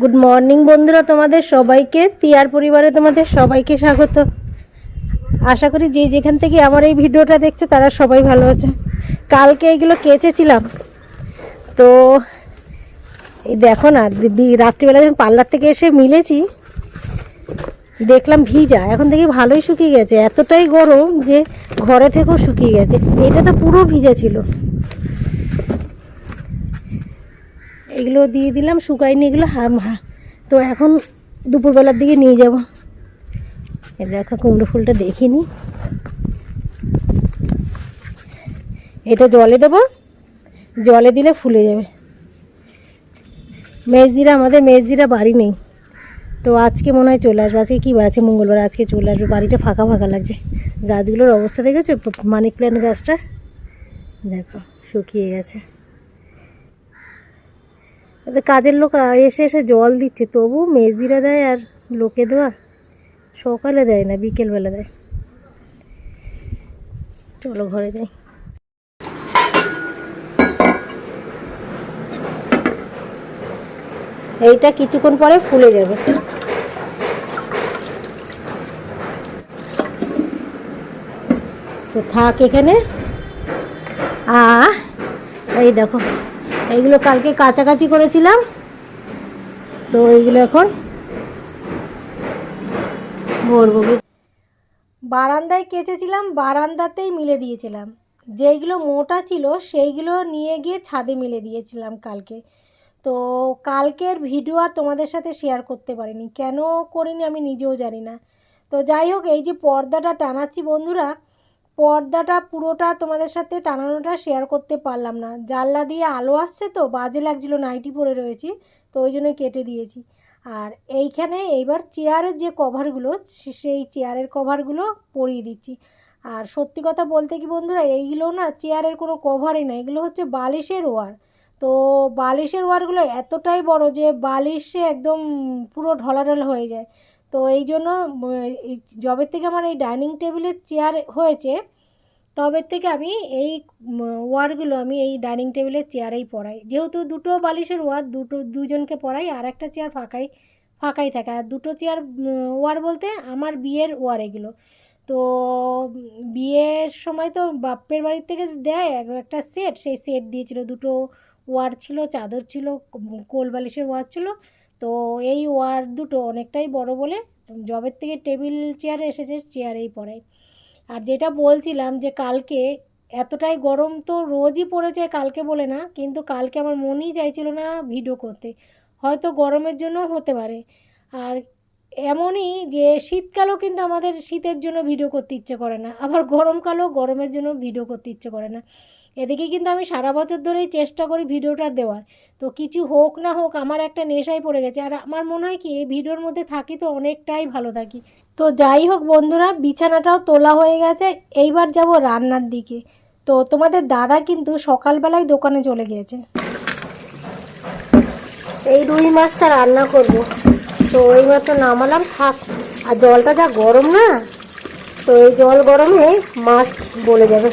Good morning বন্ধুরা, তোমাদের সবাইকে, তিয়ার পরিবারে তোমাদের সবাইকে স্বাগত। আশা করি যে যেখান থেকে আমার এই ভিডিওটা দেখছে, তারা সবাই ভালো আছে। কালকে এগুলো কেচেছিলাম। তো এই দেখো না রাত্রিবেলা যখন পার্লার থেকে এসে মিলেছি, দেখলাম ভিজা। এখন দেখি ভালোই শুকিয়ে গেছে। এতটাই গরম যে ঘরে থেকেও শুকিয়ে গেছে। এটা তো পুরো ভিজা ছিল। এগুলো দিয়ে দিলাম শুকায়নি এগুলো, হা তো এখন দুপুরবেলার দিকে নিয়ে যাব। এ দেখো, কুমড়ো ফুলটা দেখিনি এটা জলে দেবো, জলে দিলে ফুলে যাবে। মেজদিরা, আমাদের মেজদিরা বাড়ি নেই। তো আজকে মনে হয় চলে আসব, আজকে কী বার? আছে মঙ্গলবার, আজকে চলে আসব। বাড়িটা ফাঁকা ফাঁকা লাগছে। গাছগুলোর অবস্থা দেখেছ? মানি প্ল্যান্ট গাছটা? দেখো, শুকিয়ে গেছে। কাজের লোক এসে এসে জল দিচ্ছে তবু মেজদিরা দেয় আর লোকে দেওয়া। সকালে দেয় না, বিকেলবেলা দেয়। চলো ঘরে যাই। এইটা কিছুক্ষণ পরে ফুলে যাবে। তো থাক এখানে। আ এই দেখো। এইগুলো কালকে কাছাকাছি করেছিলাম। তো এইগুলো এখন ভরবো। বারান্দায় কেচেছিলাম, বারান্দাতেই মিলে দিয়েছিলাম। যেইগুলো মোটা ছিল, সেইগুলো নিয়ে গিয়ে ছাদে মিলে দিয়েছিলাম কালকে। তো কালকের ভিডিও আর তোমাদের সাথে শেয়ার করতে পারিনি। কেন করিনি আমি নিজেও জানি না। তো যাই হোক, এই যে পর্দাটা টানাচ্ছি বন্ধুরা পর্দাটা পুরোটা তোমাদের সাথে টানানোটা শেয়ার করতে পারলাম না। জানলা দিয়ে আলো আসছে তো, বাজে লাগছিল নাইটি পরে রয়েছি, তো ওই জন্য কেটে দিয়েছি। আর এইখানে এইবার চেয়ারের যে কভারগুলো সেই চেয়ারের কভারগুলো পরিয়ে দিচ্ছি। আর সত্যি কথা বলতে কি বন্ধুরা, এইগুলো না চেয়ারের কোনো কভারই না, এগুলো হচ্ছে বালিশের ওয়ার তো বালিশের ওয়ারগুলো এতটাই বড় যে বালিশে একদম পুরো ঢলাঢল হয়ে যায়। তো এই জন্য উম, এই যবে থেকে আমার এই ডাইনিং টেবিলের চেয়ার হয়েছে। তবে থেকে আমি এই ওয়ারগুলো আমি এই ডাইনিং টেবিলের চেয়ারেই পড়াই। যেহেতু দুটো বালিশের ওয়ার দুটো দুজনকে পরাই আর একটা চেয়ার ফাঁকাই ফাঁকাই থাকে। আর দুটো চেয়ার ওয়ার বলতে আমার বিয়ের ওয়ার এগুলো। তো বিয়ের সময় তো বাপের বাড়ির থেকে দেয় এক- একটা সেট সেই সেট দিয়েছিল দুটো ওয়ার ছিল চাদর ছিল কোল বালিশের ওয়ার ছিল। তো এই ওয়ার দুটো অনেকটাই বড় বলে জবের থেকে টেবিল চেয়ারে এসেছে, চেয়ারেই পরাই আর যেটা বলছিলাম যে কালকে এতটাই গরম তো রোজই পড়েছে কালকে বলে না, কিন্তু কালকে আমার মনই চাইছিল না ভিডিও করতে। হয়তো গরমের জন্য হতে পারে। আর এমনই যে শীতকালেও কিন্তু আমাদের শীতের জন্য ভিডিও করতে ইচ্ছে করে না, আবার গরমকালেও গরমের জন্য ভিডিও করতে ইচ্ছে করে না। এদিকে কিন্তু আমি সারা বছর ধরেই চেষ্টা করি ভিডিওটা দেওয়ার। তো কিছু হোক না হোক আমার একটা নেশায় পড়ে গেছে। আর আমার মনে হয় কি, এই ভিডিওর মধ্যে থাকি তো অনেকটাই ভালো থাকি। তো যাই হোক বন্ধুরা, বিছানাটাও তোলা হয়ে গেছে। এইবার যাব রান্নার দিকে। তো তোমাদের দাদা কিন্তু সকালবেলায় দোকানে চলে গিয়েছে। এই রুই মাছটা রান্না করব। তো এইমাত্র নামালাম, থাক। আর জলটা যা গরম না, তো এই জল গরমে মাছ বলে যাবে।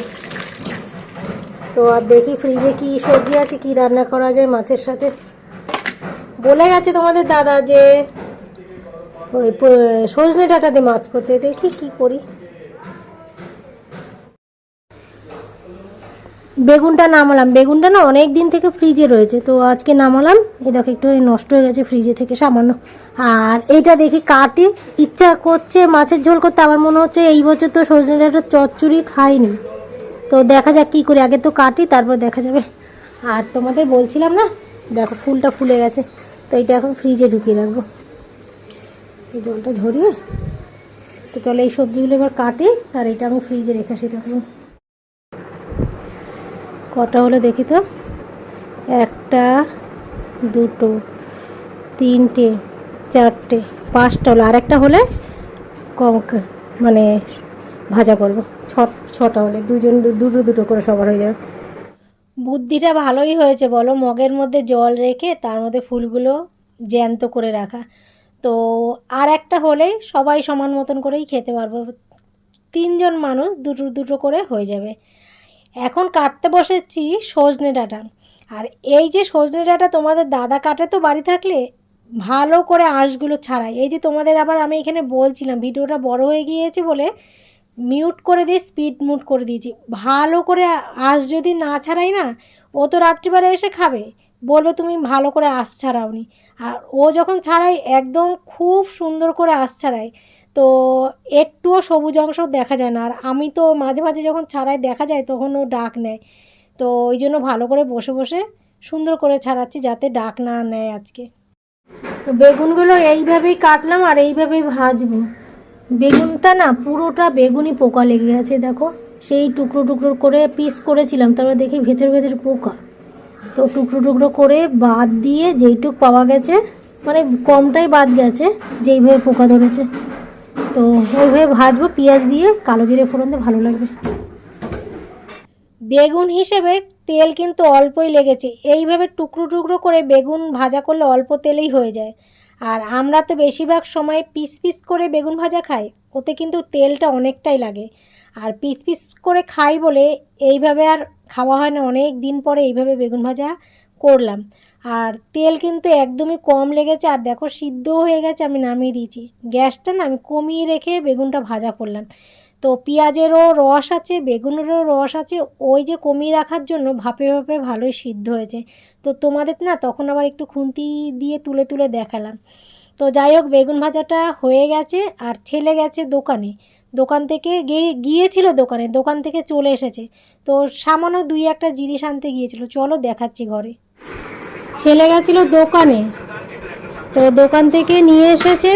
তো আর দেখি ফ্রিজে কি সবজি আছে, কি রান্না করা যায় মাছের সাথে। বলে গেছে তোমাদের দাদা যে, ওই সজনে ডাঁটা দিয়ে মাছ করতে, দেখি কি করি। বেগুনটা নামালাম। বেগুনটা না অনেক দিন থেকে ফ্রিজে রয়েছে, তো আজকে নামালাম। এই দেখো একটু নষ্ট হয়ে গেছে ফ্রিজে থেকে সামান্য। আর এইটা দেখি কাটে, ইচ্ছা করছে মাছের ঝোল করতে, আমার মনে হচ্ছে এই বছর তো সজনে ডাঁটা চচ্চড়ি খাইনি। তো দেখা যাক কী করে, আগে তো কাটি, তারপর দেখা যাবে। আর তোমাদের বলছিলাম না, দেখো ফুলটা ফুলে গেছে, তো এটা এখন ফ্রিজে ঢুকিয়ে রাখব। এই জলটা ঝরিয়ে, তো চলো এই সবজিগুলো এবার কাটি, আর এটা আমি ফ্রিজে রেখে আসি তখন। কটা হলো দেখি তো? একটা, দুটো, তিনটে, চারটে, পাঁচটা হলো আর একটা হলে কম মানে ভাজা করব। ছ ছটা হলে দুজন দুটো দুটো করে সবার হয়ে যাবে। বুদ্ধিটা ভালোই হয়েছে, বলো। মগের মধ্যে জল রেখে, তার মধ্যে ফুলগুলো জ্যান্ত করে রাখা। তো আর একটা হলেই সবাই সমান মতন করেই খেতে পারব। তিনজন মানুষ দুটো দুটো করে হয়ে যাবে। এখন কাটতে বসেছি সজনে ডাঁটা। আর এই যে সজনে ডাঁটা তোমাদের দাদা কাটে তো বাড়ি থাকলে, ভালো করে আঁশগুলো ছাড়াই। এই যে তোমাদের আবার আমি এখানে বলছিলাম, ভিডিওটা বড় হয়ে গিয়েছে বলে মিউট করে দিয়ে স্পিড মুট করে দিয়েছি ভালো করে আঁশ যদি না ছাড়াই না, ও তো রাত্রিবেলা এসে খাবে। বলবে তুমি ভালো করে আঁশ ছাড়াওনি। আর ও যখন ছাড়াই একদম খুব সুন্দর করে আঁশ ছাড়াই তো একটুও সবুজ অংশ দেখা যায় না। আর আমি তো মাঝে মাঝে যখন ছাড়াই দেখা যায়, তখন ও ডাক নেয়। তো ওই জন্য ভালো করে বসে বসে সুন্দর করে ছাড়াচ্ছি যাতে ডাক না নেয় আজকে। তো বেগুনগুলো এইভাবেই কাটলাম আর এইভাবেই ভাজবো। বেগুনটা না পুরোটা বেগুনি পোকা লেগে গেছে, দেখো। সেই টুকরো টুকরো করে পিস করেছিলাম, তারপর দেখি ভেতর ভেতর পোকা। তো টুকরো টুকরো করে বাদ দিয়ে যেইটুক পাওয়া গেছে মানে কমটাই বাদ গেছে, যেইভাবে পোকা ধরেছে। তো ওইভাবে ভাজবো, পেঁয়াজ দিয়ে কালো জিরে ফোড়ন দিয়ে ভালো লাগবে। বেগুন হিসেবে তেল কিন্তু অল্পই লেগেছে। এইভাবে টুকরো টুকরো করে বেগুন ভাজা করলে অল্প তেলেই হয়ে যায়। আর আমরা তো বেশিরভাগ সময় পিস পিস করে বেগুন ভাজা খাই, ওতে কিন্তু তেলটা অনেকটাই লাগে। আর পিস পিস করে খাই বলে এইভাবে আর খাওয়া হয় না, অনেক দিন পরে এইভাবে বেগুন ভাজা করলাম। আর তেল কিন্তু একদমই কম লেগেছে, আর দেখো সিদ্ধ হয়ে গেছে, আমি নামিয়ে দিয়েছি। গ্যাসটা না আমি কমিয়ে রেখে বেগুনটা ভাজা করলাম। তো পেঁয়াজেরও রস আছে, বেগুনেরও রস আছে, ওই যে কমিয়ে রাখার জন্য ভাপে ভাপে ভালোই সিদ্ধ হয়েছে। তো তোমাদের না তখন আবার একটু খুন্তি দিয়ে তুলে তুলে দেখালাম। তো যাই হোক বেগুন ভাজাটা হয়ে গেছে আর ছেলে গেছে দোকানে। দোকান থেকে গিয়ে গিয়েছিল দোকানে দোকান থেকে চলে এসেছে। তো সামান্য দুই একটা জিনিস আনতে গিয়েছিল। চলো দেখাচ্ছি ঘরে। ছেলে গেছিল দোকানে। তো দোকান থেকে নিয়ে এসেছে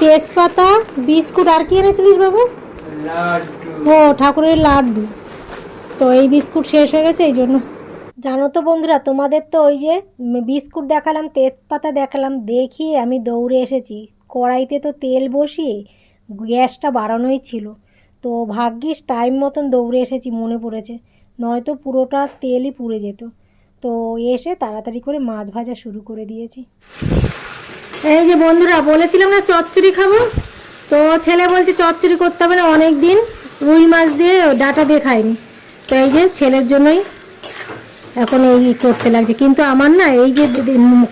তেজপাতা বিস্কুট আর কি এনেছিলিস বাবু? ও ঠাকুরের লাড্ডু। তো এই বিস্কুট শেষ হয়ে গেছে এই জন্য। জানো তো বন্ধুরা তোমাদের তো ওই যে বিস্কুট দেখালাম তেজপাতা দেখালাম দেখিয়ে আমি দৌড়ে এসেছি। কড়াইতে তো তেল বসিয়ে গ্যাসটা বাড়ানোই ছিল। তো ভাগ্যিস টাইম মতন দৌড়ে এসেছি মনে পড়েছে। নয়তো পুরোটা তেলই পুড়ে যেত। তো এসে তাড়াতাড়ি করে মাছ ভাজা শুরু করে দিয়েছি। এই যে বন্ধুরা বলেছিলাম না চচ্চড়ি খাব? তো ছেলে বলছে চচ্চড়ি করতে হবে না অনেক দিন রুই মাছ দিয়ে ডাটা দিয়ে খাইনি। এই যে ছেলের জন্যই এখন এই করতে লাগছে। কিন্তু আমার না এই যে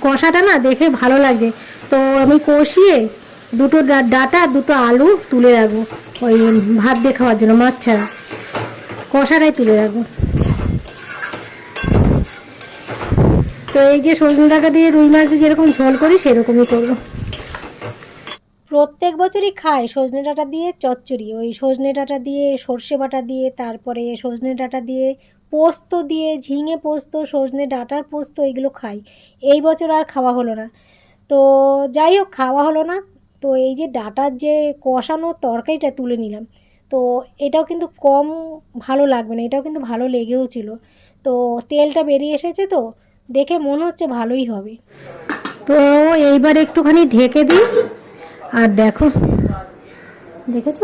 কষাটা না দেখে ভালো লাগছে। তো আমি কষিয়ে দুটো ডাটা, দুটো আলু তুলে রাখব। ওই ভাত দিয়ে খাওয়ার জন্য, মাছ ছাড়া। কষাটাই তুলে রাখব। তো এই যে সজনে ডাটা দিয়ে রুই মাছ দিয়ে যেরকম ঝোল করি, সেরকমই করব। প্রত্যেক বছরই খাই সজনে ডাঁটা দিয়ে চচ্চড়ি, ওই সজনে ডাঁটা দিয়ে সর্ষে বাটা দিয়ে, তারপরে সজনে ডাঁটা দিয়ে পোস্ত দিয়ে, ঝিঙে পোস্ত, সজনে ডাঁটার পোস্ত, এগুলো খাই। এই বছর আর খাওয়া হলো না। তো যাই হোক, খাওয়া হলো না। তো এই যে ডাটার যে কষানো তরকারিটা তুলে নিলাম, তো এটাও কিন্তু কম ভালো লাগবে না, এটাও কিন্তু ভালো লেগেও ছিল। তো তেলটা বেরিয়ে এসেছে তো, দেখে মনে হচ্ছে ভালোই হবে। তো এইবার একটুখানি ঢেকে দিই। আর দেখো, দেখেছ?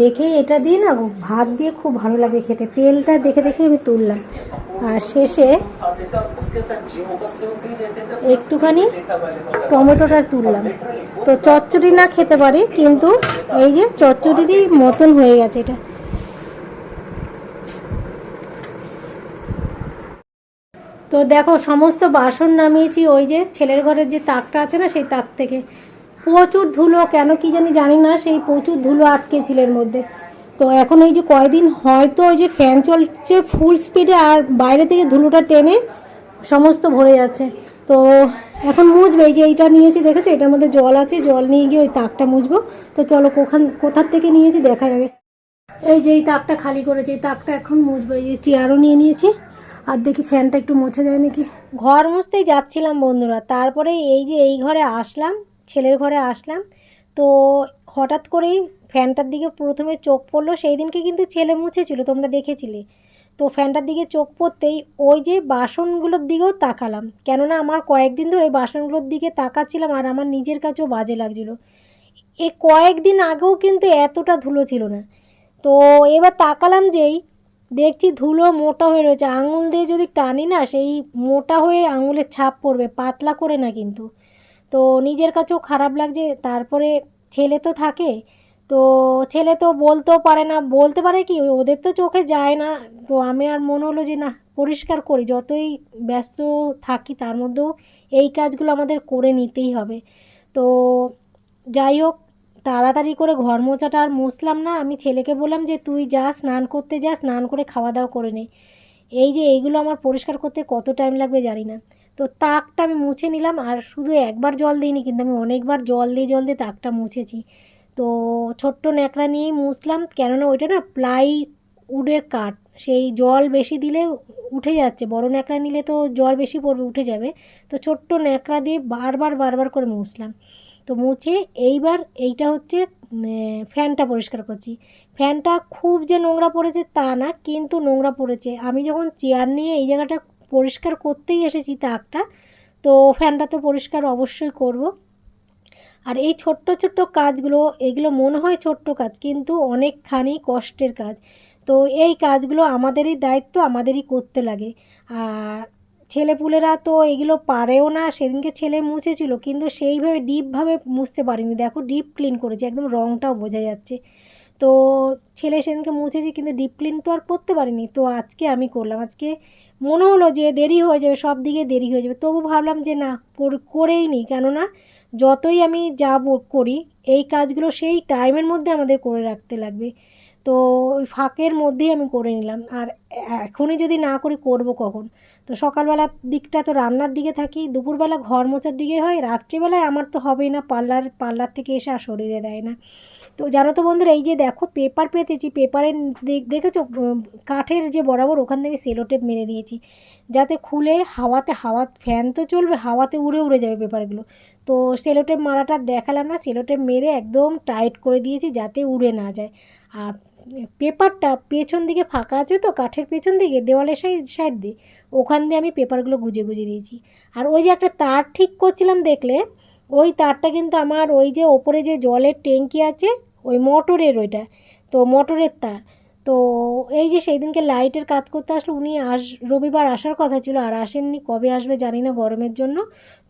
দেখে এটা দিয়ে না ভাত দিয়ে খুব ভালো লাগে খেতে। তেলটা দেখে দেখে আমি তুললাম। আর শেষে একটুখানি টমেটোটা তুললাম। তো চচ্চড়ি না খেতে পারি, কিন্তু এই যে চচ্চড়িরই মতন হয়ে গেছে এটা। তো দেখো, সমস্ত বাসন নামিয়েছি, ওই যে ছেলের ঘরের যে তাকটা আছে না, সেই তাক থেকে। প্রচুর ধুলো, কেন কি জানি জানি না, সেই প্রচুর ধুলো আটকে ছিল এর মধ্যে। তো এখন এই যে কয়দিন হয়তো ওই যে ফ্যান চলছে ফুল স্পিডে আর বাইরে থেকে ধুলোটা টেনে সমস্ত ভরে যাচ্ছে। তো এখন মুছবে, এই যে এইটা নিয়েছি, দেখেছ? এটার মধ্যে জল আছে, জল নিয়ে গিয়ে ওই তাকটা মুছবো। তো চলো কোখান, কোথার থেকে নিয়েছি দেখা যাবে। এই যে এই তাকটা খালি করেছে, এই তাকটা এখন মুছবো, এই যে চেয়ারও নিয়ে নিয়েছি। আর দেখি ফ্যানটা একটু মোছা যায় নাকি। ঘর মুছতেই যাচ্ছিলাম বন্ধুরা, তারপরে এই যে এই ঘরে আসলাম ছেলের ঘরে আসলাম। তো হঠাৎ করেই ফ্যানটার দিকে প্রথমে চোখ পড়ল। সেই দিনকে কিন্তু ছেলে মুছেছিল, তোমরা দেখেছিলে। তো ফ্যানটার দিকে চোখ পড়তেই ওই যে বাসনগুলোর দিকেও তাকালাম। কেননা আমার কয়েকদিন ধরে বাসনগুলোর দিকে তাকাচ্ছিলাম আর আমার নিজের কাছেও বাজে লাগছিল। এই কয়েকদিন আগেও কিন্তু এতটা ধুলো ছিল না। তো এবার তাকালাম যেই, দেখছি ধুলো মোটা হয়ে রয়েছে। আঙুল দিয়ে যদি টানি না, সেই মোটা হয়ে আঙুলের ছাপ পড়বে, পাতলা করে না কিন্তু। তো নিজের কাছেও খারাপ লাগছে, তারপরে ছেলে তো থাকে, তো ছেলে তো বলতেও পারে না, বলতে পারে কি, ওদের তো চোখে যায় না, তো আমি আর মনে হলো যে না, পরিষ্কার করি, যতই ব্যস্ত থাকি তার মধ্যেও এই কাজগুলো আমাদের করে নিতেই হবে। তো যাই হোক, তাড়াতাড়ি করে ঘর মোছাটা আর মুছলাম না, আমি ছেলেকে বললাম যে তুই যা, স্নান করতে যা, স্নান করে খাওয়া দাওয়া করে নে। এই যে এইগুলো আমার পরিষ্কার করতে কত টাইম লাগবে জানি না। তো তাকটা আমি মুছে নিলাম আর শুধু একবার জল দিইনি, কিন্তু আমি অনেকবার জল দিয়ে জল দিয়ে তাকটা মুছেছি। তো ছোট্ট ন্যাকড়া নিয়েই মুছলাম, কেননা ওইটা না প্লাই উডের কাঠ, সেই জল বেশি দিলে উঠে যাচ্ছে, বড় ন্যাকড়া নিলে তো জল বেশি পড়বে, উঠে যাবে। তো ছোট্ট ন্যাকড়া দিয়ে বারবার বারবার করে মুছলাম। তো মুছে এইবার এইটা হচ্ছে ফ্যানটা পরিষ্কার করছি। ফ্যানটা খুব যে নোংরা পড়েছে তা না, কিন্তু নোংরা পড়েছে। আমি যখন চেয়ার নিয়ে এই জায়গাটা পরিষ্কার করতেই এসেছি তাকটা তো ফ্যানটা তো পরিষ্কার অবশ্যই করব। আর এই ছোট্ট ছোট্ট কাজগুলো, এগুলো মনে হয় ছোট্ট কাজ, কিন্তু অনেকখানি কষ্টের কাজ। তো এই কাজগুলো আমাদেরই দায়িত্ব, আমাদেরই করতে লাগে। আর ছেলেপুলেরা তো এগুলো পারেও না, সেদিনকে ছেলে মুছেছিল, কিন্তু সেইভাবে ডিপভাবে মুছতে পারিনি। দেখো, ডিপ ক্লিন করেছে, একদম রঙটাও বোঝা যাচ্ছে। তো ছেলে সেদিনকে মুছেছি, কিন্তু ডিপ ক্লিন তো আর করতে পারিনি। তো আজকে আমি করলাম। আজকে মনে হলো যে দেরি হয়ে যাবে, সব দিকে দেরি হয়ে যাবে। তবু ভাবলাম যে না, কর- করেই নিই কেননা যতই আমি যা করি, এই কাজগুলো সেই টাইমের মধ্যে আমাদের করে রাখতে লাগবে। তো ওই ফাঁকের মধ্যেই আমি করে নিলাম। আর এখনই যদি না করি, করব কখন? তো সকালবেলার দিকটা তো রান্নার দিকে থাকি, দুপুরবেলা ঘর মোছার দিকে হয়, রাত্রিবেলায় আমার তো হবেই না, পার্লার পার্লার থেকে এসে আর শরীরে দেয় না। তো জানো তো বন্ধুরা, এই যে দেখো পেপার পেতেছি পেপারের দেখ- দেখেছ? কাঠের যে বরাবর ওখান থেকে সেলোটেপ মেরে দিয়েছি। যাতে খুলে হাওয়াতে, হাওয়া ফ্যান তো চলবে, হাওয়াতে উড়ে উড়ে যাবে পেপারগুলো। তো সেলোটেপ মারাটা দেখালাম না সেলোটেপ মেরে একদম টাইট করে দিয়েছি যাতে উড়ে না যায়। আর পেপারটা পেছন দিকে ফাঁকা আছে তো, কাঠের পেছন দিকে, দেওয়ালের সাইড সাইড দিয়ে, ওখান দিয়ে আমি পেপারগুলো গুজে গুজে দিয়েছি। আর ওই যে একটা তার ঠিক করছিলাম দেখলে, ওই তারটা কিন্তু আমার ওই যে ওপরে যে জলের ট্যাঙ্কি আছে ওই মোটরের ওইটা। তো মোটরের তার। তো এই যে সেই দিনকে লাইটের কাজ করতে আসলো, উনি আস, রবিবার আসার কথা ছিল, আর আসেননি, কবে আসবে জানি না গরমের জন্য।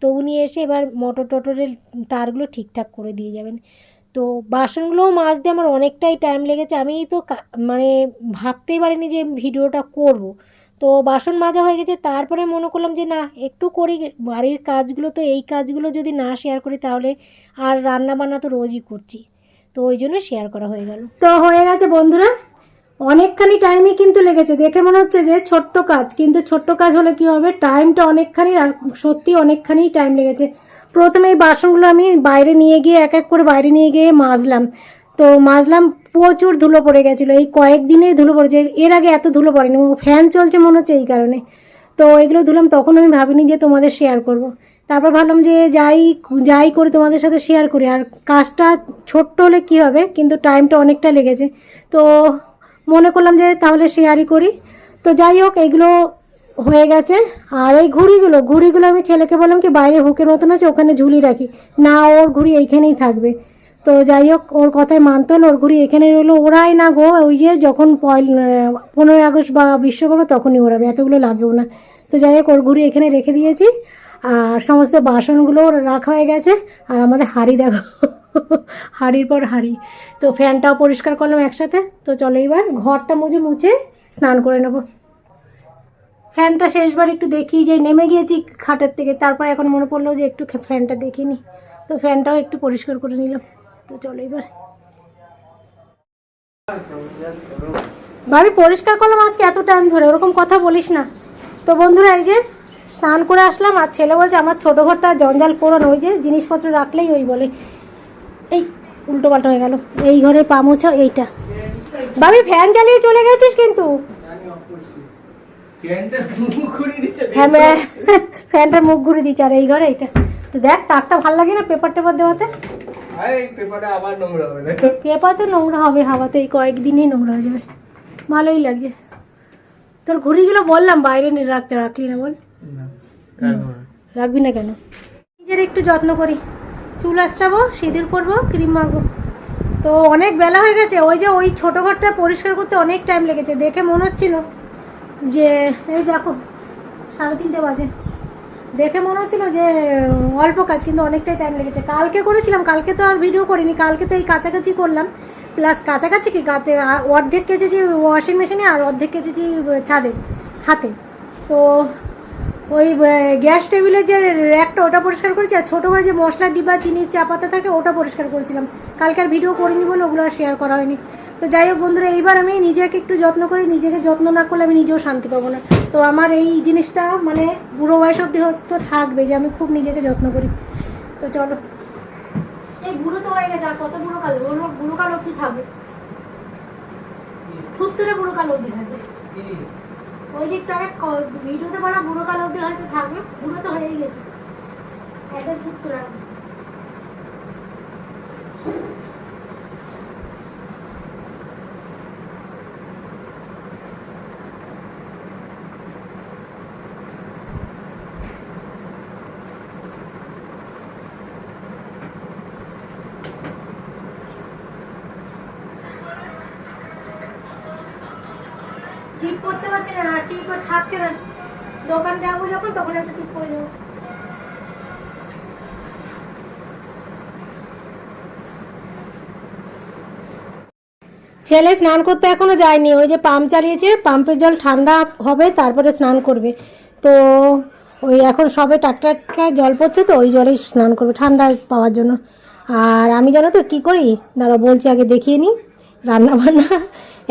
তো উনি এসে এবার মোটর টটরের তারগুলো ঠিকঠাক করে দিয়ে যাবেন। তো বাসনগুলোও মাজতে আমার অনেকটাই টাইম লেগেছে। আমি তো মানে ভাবতেই পারিনি যে ভিডিওটা করব। তো বাসন মাজা হয়ে গেছে, তারপরে মনে করলাম যে, না, একটু করি। বাড়ির কাজগুলো তো, এই কাজগুলো যদি না শেয়ার করি, তাহলে আর রান্না বান্না তো রোজই করছি। তো ওই জন্য শেয়ার করা হয়ে গেল। তো হয়ে গেছে বন্ধুরা, অনেকখানি টাইমই কিন্তু লেগেছে। দেখে মনে হচ্ছে যে ছোট্ট কাজ, কিন্তু ছোট্ট কাজ হলে কি হবে? টাইমটা অনেকখানি আর সত্যি অনেকখানি টাইম লেগেছে। প্রথমে এই বাসনগুলো আমি বাইরে নিয়ে গিয়ে, এক এক করে বাইরে নিয়ে গিয়ে মাজলাম। তো মাজলাম, প্রচুর ধুলো পড়ে গেছিল। এই কয়েকদিনেই ধুলো পড়েছে। এর আগে এত ধুলো পড়েনি ফ্যান চলছে মনে হচ্ছে এই কারণে। তো এগুলো ধুলাম, তখন আমি ভাবিনি যে তোমাদের শেয়ার করব। তারপর ভাবলাম যে যাই যাই করি তোমাদের সাথে শেয়ার করি। আর কাজটা ছোট্ট হলে কি হবে? কিন্তু টাইমটা অনেকটা লেগেছে। তো মনে করলাম যে তাহলে শেয়ারই করি। তো যাই হোক, এগুলো হয়ে গেছে। আর এই ঘুড়িগুলো ঘুড়িগুলো আমি ছেলেকে বললাম কি, বাইরে হুকের মতন আছে, ওখানে ঝুলি রাখি। না, ওর ঘুড়ি এইখানেই থাকবে। তো যাই হোক, ওর কথায় মানতে ওর ঘুড়ি এখানে রইল। ওরাই না গো, ওই যে যখন পনেরোই আগস্ট বা বিশ্বকর্মা তখনই ওড়াবে, এতগুলো লাগেও না। তো যাই হোক, ওর ঘুড়ি এখানে রেখে দিয়েছি। আর সমস্ত বাসনগুলো রাখা হয়ে গেছে। আর আমাদের হাঁড়ি দেখো, হাঁড়ির পর হাঁড়ি। তো ফ্যানটাও পরিষ্কার করলাম একসাথে। তো চলো এবার ঘরটা মুছে মুছে স্নান করে নেব। ফ্যানটা শেষবার একটু দেখি, যে নেমে গিয়েছি খাটের থেকে। তারপর এখন মনে পড়ল যে একটু ফ্যানটা দেখিনি। তো ফ্যানটাও একটু পরিষ্কার করে নিলাম। তো চলো এবার। ভাবি পরিষ্কার করলাম আজকে এত টাইম ধরে, ওরকম কথা বলিস না। তো বন্ধুরা, এই যে স্নান করে আসলাম আর ছেলে বলছে আমার ছোটো ঘরটা জঞ্জাল করো ওই যে জিনিসপত্র রাখলেই ওই বলে। এই উল্টো পাল্টা হয়ে গেল। এই ঘরে পা মোছা এইটা। বাবি ফ্যান চালিয়ে চলে গেছিস কিন্তু। হ্যাঁ ফ্যানটার মুখ ঘুরে দিচ্ছে আর এই ঘরে এইটা। তো দেখ তাকটা ভালো লাগে না পেপার টেপার দেওয়াতে? পেপার তো নোংরা হবে হাওয়াতে এই কয়েকদিনই নোংরা হয়ে যাবে। ভালোই লাগছে। তোর ঘুড়িগুলো বললাম বাইরে নিয়ে রাখতে রাখলি না বল। রাখবি না। কেন? নিজের একটু যত্ন করি। চুল আঁচড়াবো সিঁদুর পরবো ক্রিম মাখবো। তো অনেক বেলা হয়ে গেছে। ওই যে ওই ছোটো ঘরটা পরিষ্কার করতে অনেক টাইম লেগেছে। দেখে মনে হচ্ছিল যে এই দেখো সাড়ে তিনটে বাজে। দেখে মনে হচ্ছিল যে অল্প কাজ কিন্তু অনেকটাই টাইম লেগেছে। কালকে করেছিলাম কালকে তো আর ভিডিও করিনি। কালকে তো এই কাছাকাছি করলাম। প্লাস কাছাকাছি কি কাছে? অর্ধেক কেচেছি ওয়াশিং মেশিনে আর অর্ধেক কেচেছি ছাদে হাতে। তো ওই গ্যাস টেবিলের যে র্যাকটা ওটা পরিষ্কার করেছি আর ছোটো করে যে মশলার ডিব্বা চিনি চা পাতা থাকে ওটা পরিষ্কার করেছিলাম। কালকে আর ভিডিও করিনি বলে ওগুলো আর শেয়ার করা হয়নি। তো যাই হোক বন্ধুরা এইবার আমি নিজেকে একটু যত্ন করি নিজেকে যত্ন না করলে আমি নিজেও শান্তি পাবো না। তো আমার এই জিনিসটা মানে বুড়ো বয়স অব্দি তো থাকবে যে আমি খুব নিজেকে যত্ন করি। তো চলো। এই বুড়ো তো হয়ে গেছে আর কত বুড়ো কালো? ওর বুড়ো কালো অব্দি থাকবে। থুত্তুরে বুড়ো কালো অব্দি থাকবে। ওই দিকটা ভিডিওতে বলা বুড়ো কালো অব্দি হয়তো থাকবে, বুড়ো তো হয়েই গেছে। একদম থুত্তুরা করতে পারছি না, আর থাকছে না। দোকান যাব যখন, তখন একটা করে যাব। ছেলে স্নান করতে এখনও যায়নি, ওই যে পাম্প চালিয়েছে, পাম্পের জল ঠান্ডা হবে, তারপরে স্নান করবে। তো ওই এখন সবে টাটকা জল পড়ছে তো, ওই জলেই স্নান করবে, ঠান্ডা পাওয়ার জন্য। আর আমি জানো তো কী করি? দাঁড়া বলছি আগে দেখিয়ে নিই রান্না বান্না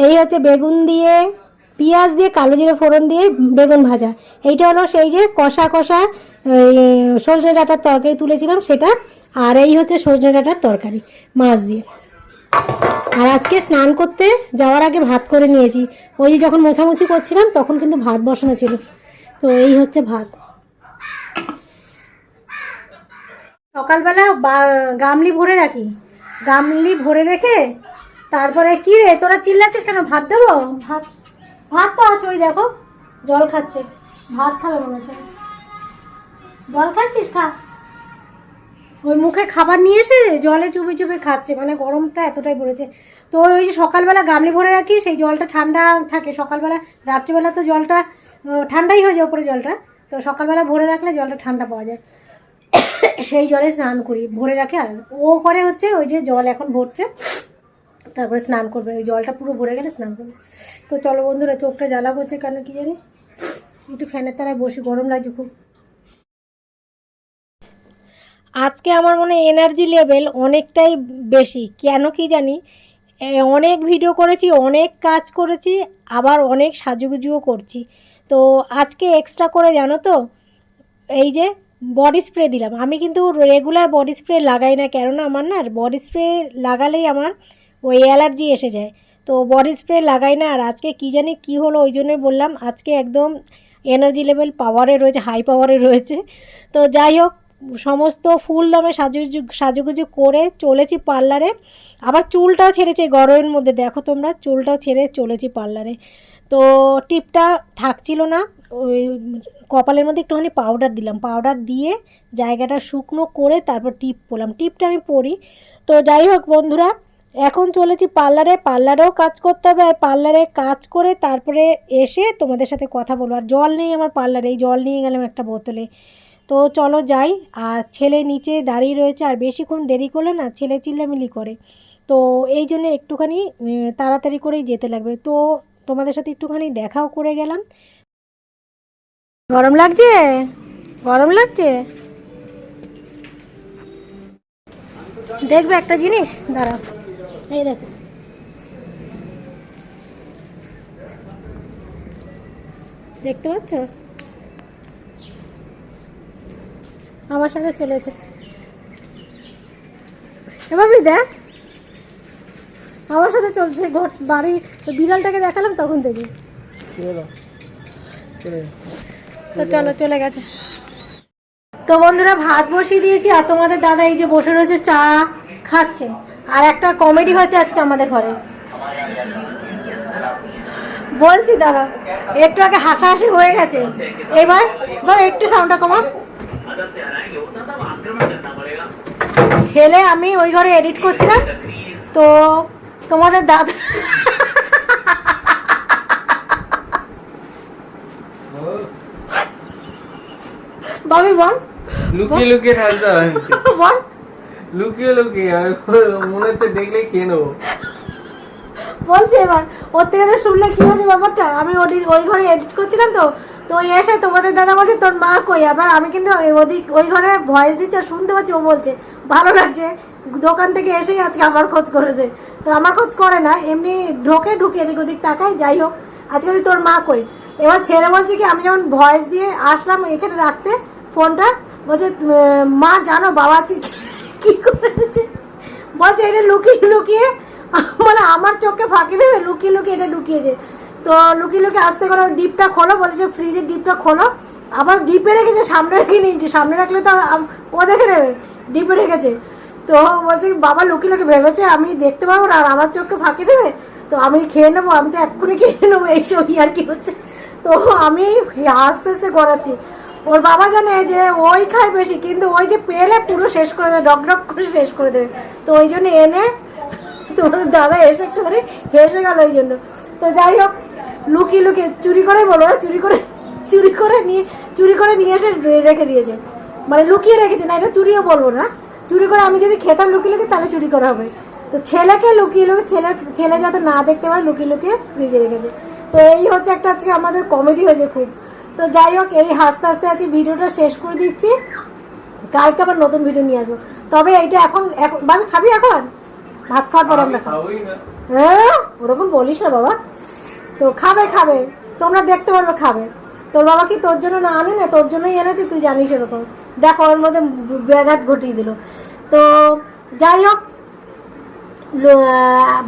এই হচ্ছে বেগুন দিয়ে পেঁয়াজ দিয়ে কালো জিরে ফোড়ন দিয়ে বেগুন ভাজা। এইটা হলো সেই যে কষা কষা সজনে ডাঁটার তরকারি তুলেছিলাম সেটা, আর এই হচ্ছে সজনে ডাঁটার তরকারি মাছ দিয়ে। আর আজকে স্নান করতে যাওয়ার আগে ভাত করে নিয়েছি। ওই যে যখন মোছামুছি করছিলাম তখন কিন্তু ভাত বসানো ছিল। তো এই হচ্ছে ভাত। সকালবেলা গামলি ভরে রাখি। গামলি ভরে রেখে তারপরে কি রে, তোরা চিল্লাছিস কেন? ভাত দেবো? ভাত ভাত তো আছে ওই দেখো, জল খাচ্ছে। ভাত খাবে মনে হচ্ছে জল খাচ্ছিস? খা। ওই মুখে খাবার নিয়ে এসে জলে চুপে চুপে খাচ্ছে মানে গরমটা এতটাই পড়েছে। তো ওই যে সকালবেলা গামলি ভরে রাখি, সেই জলটা ঠান্ডা থাকে। সকালবেলা, রাত্রিবেলা তো জলটা ঠান্ডাই হয়ে যায় ওপরে জলটা। তো সকালবেলা ভরে রাখলে জলটা ঠান্ডা পাওয়া যায়। সেই জলে স্নান করি, ভরে রাখে। আর ও করে হচ্ছে ওই যে জল এখন ভরছে। তারপরে স্নান করবে, ওই জলটা পুরো ভরে গেলে স্নান করবে। তো চলো বন্ধুরা, চোখটা জ্বালা করছে কেন কি জানি? একটু ফ্যানের তলায় বসে, গরম লাগছে খুব। আজকে আমার মনে এনার্জি লেভেল অনেকটাই বেশি। কেন কি জানি অনেক ভিডিও করেছি, অনেক কাজ করেছি, আবার অনেক সাজুগুজুও করছি। তো আজকে এক্সট্রা করে জানো তো, এই যে বডি স্প্রে দিলাম। আমি কিন্তু রেগুলার বডি স্প্রে লাগাই না, কেননা আমার না বডি স্প্রে লাগালেই আমার ওই অ্যালার্জি এসে যায়। তো বডি স্প্রে লাগাই না, আর আজকে কী জানি কী হলো ওই জন্যই বললাম, আজকে একদম এনার্জি লেভেল পাওয়ারে রয়েছে হাই পাওয়ারে রয়েছে। তো যাই হোক, সমস্ত ফুল দামে সাজুগুজু সাজুগুজু করে চলেছি পার্লারে আবার চুলটাও ছেড়েছে গরমের মধ্যে, দেখো তোমরা, চুলটাও ছেড়ে চলেছি পার্লারে তো টিপটা থাকছিল না, ওই কপালের মধ্যে একটুখানি পাউডার দিলাম। পাউডার দিয়ে জায়গাটা শুকনো করে তারপর টিপ পরলাম টিপটা আমি পরি। তো যাই হোক বন্ধুরা এখন চলেছি পার্লারে। পার্লারেও কাজ করতে হবে আর পার্লারে কাজ করে তারপরে এসে তোমাদের সাথে কথা বলব। আর জল নেই আমার পার্লারে, এই জল নিয়ে গেলাম একটা বোতলে। তো চলো যাই, আর ছেলে নিচে দাঁড়িয়ে রয়েছে, আর বেশিক্ষণ দেরি করলে না, ছেলে চিল্লামিলি করে। তো এই জন্য একটুখানি তাড়াতাড়ি করেই যেতে লাগবে। তো তোমাদের সাথে একটুখানি দেখাও করে গেলাম। গরম লাগছে? গরম লাগছে? দেখবে একটা জিনিস? দাঁড়াও। এই দেখো। দেখতে পাচ্ছ? আমার সাথে চলেছে এবার দেখ। আমার সাথে চলছে ঘর বাড়ি বিড়ালটাকে দেখালাম তখন দেখি। তো চলো চলে গেছে। তো বন্ধুরা ভাত বসিয়ে দিয়েছি আর তোমাদের দাদা এই যে বসে রয়েছে চা খাচ্ছে। আর একটা কমেডি হয়েছে আজকে আমাদের ঘরে। বলছি দাদা একটু আগে হাসাহাসি হয়ে গেছে। এবার ধর একটু সাউন্ডটা কমা ছেলে আমি ওই ঘরে এডিট করছিলাম তো তোমাদের দাদা বাবি বল। লুকিয়ে লুকিয়ে ঠান্ডা বল। লুকিয়ে লুকিয়ে মনে হচ্ছে দেখলেই খেয়ে নেব। বলছে এবার, ওর থেকে শুনলে কি হয়েছে ব্যাপারটা? আমি ওই ওই ঘরে এডিট করছিলাম তো তো এসে তোমাদের দাদা বলছে, তোর মা কই? আবার আমি কিন্তু ওদিক, ওই ঘরে ভয়েস দিচ্ছে, শুনতে পাচ্ছি, ও বলছে, ভালো লাগছে, দোকান থেকে এসেই আজকে আমার খোঁজ করেছে। তো আমার খোঁজ করে না, এমনি ঢোকে, ঢুকে এদিক ওদিক তাকাই, যাই হোক, আজকে তোর মা কই? এবার ছেলে বলছে কি, আমি যখন ভয়েস দিয়ে আসলাম এখানে রাখতে, ফোনটা, বলছে, মা, জানো, বাবা আজকে কি- করেছে? বলছে, এটা লুকিয়ে লুকিয়ে মানে আমার চোখে ফাঁকি দেবে, লুকিয়ে লুকিয়ে এটা লুকিয়েছে। তো লুকিয়ে লুকিয়ে আসতে করে ডিপটা খোলো বলেছে ফ্রিজের ডিপটা খোলো। আবার ডিপে রেখেছে, সামনে রেখে সামনে রাখলে তো ও দেখে নেবে, ডিপে রেখেছে। তো বলছে, বাবা, লুকিয়ে লুকিয়ে ভেবেছে, আমি দেখতে পারব না, আর আমার চোখকে ফাঁকি দেবে? তো আমি খেয়ে নেব, আমি তো এক্ষুনি খেয়ে নেব। এইসব আর কি হচ্ছে? তো আমি আস্তে আস্তে গড়াচ্ছি। ওর বাবা জানে যে ওই খায় বেশি, কিন্তু ওই যে পেলে পুরো শেষ করে দেবে, ডক ডক করে শেষ করে দেবে। তো ওই জন্য এনে তোমাদের দাদা এসে একটু করে হেসে গেল ওই জন্য। তো যাই হোক, লুকিয়ে লুকিয়ে চুরি করেই বলো না, চুরি করে চুরি করে নিয়ে, চুরি করে নিয়ে এসে রেখে দিয়েছে। মানে লুকিয়ে রেখেছে, না এটা চুরিও বলব না। চুরি করে আমি যদি খেতাম লুকিয়ে লুকিয়ে, তাহলে চুরি করা হবে। তো ছেলেকে লুকিয়ে লুকিয়ে, ছেলে ছেলে যাতে না দেখতে পারে, লুকিয়ে লুকিয়ে ফ্রিজে রেখেছে। তো এই হচ্ছে একটা আজকে আমাদের কমেডি হয়েছে খুব। তো যাই হোক এই হাসতে হাসতে আছি ভিডিওটা শেষ করে দিচ্ছি। কালকে আবার নতুন ভিডিও নিয়ে আসব। তবে এইটা এখন এখন বাবি খাবি এখন? ভাত খাওয়ার পর আমরা খাব। হ্যাঁ? ওরকম বলিস না বাবা। তো খাবে খাবে। তোমরা দেখতে পারবে খাবে। তোর বাবা কি তোর জন্য না আনে না? তোর জন্যই এনেছে তুই জানিস এরকম। দেখো ওর মধ্যে ব্যাঘাত ঘটিয়ে দিল। তো যাই হোক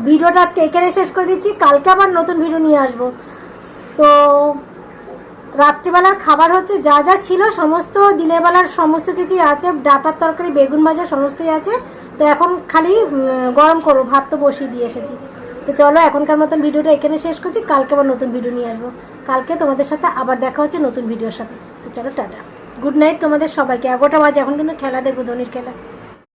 ভিডিওটা আজকে এখানে শেষ করে দিচ্ছি। কালকে আবার নতুন ভিডিও নিয়ে আসব। তো রাত্রিবেলার খাবার হচ্ছে যা যা ছিল, সমস্ত দিনের বেলার সমস্ত কিছুই আছে, ডাটার তরকারি, বেগুন ভাজা সমস্তই আছে। তো এখন খালি গরম করব, ভাত তো বসিয়ে দিয়ে এসেছি। তো চলো, এখনকার মতন ভিডিওটা এখানে শেষ করছি, কালকে আবার নতুন ভিডিও নিয়ে আসব। কালকে তোমাদের সাথে আবার দেখা হচ্ছে নতুন ভিডিওর সাথে। তো চলো, টাটা। গুড নাইট তোমাদের সবাইকে। এগারোটা বাজে, এখন কিন্তু খেলা দেখব, ধোনির খেলা।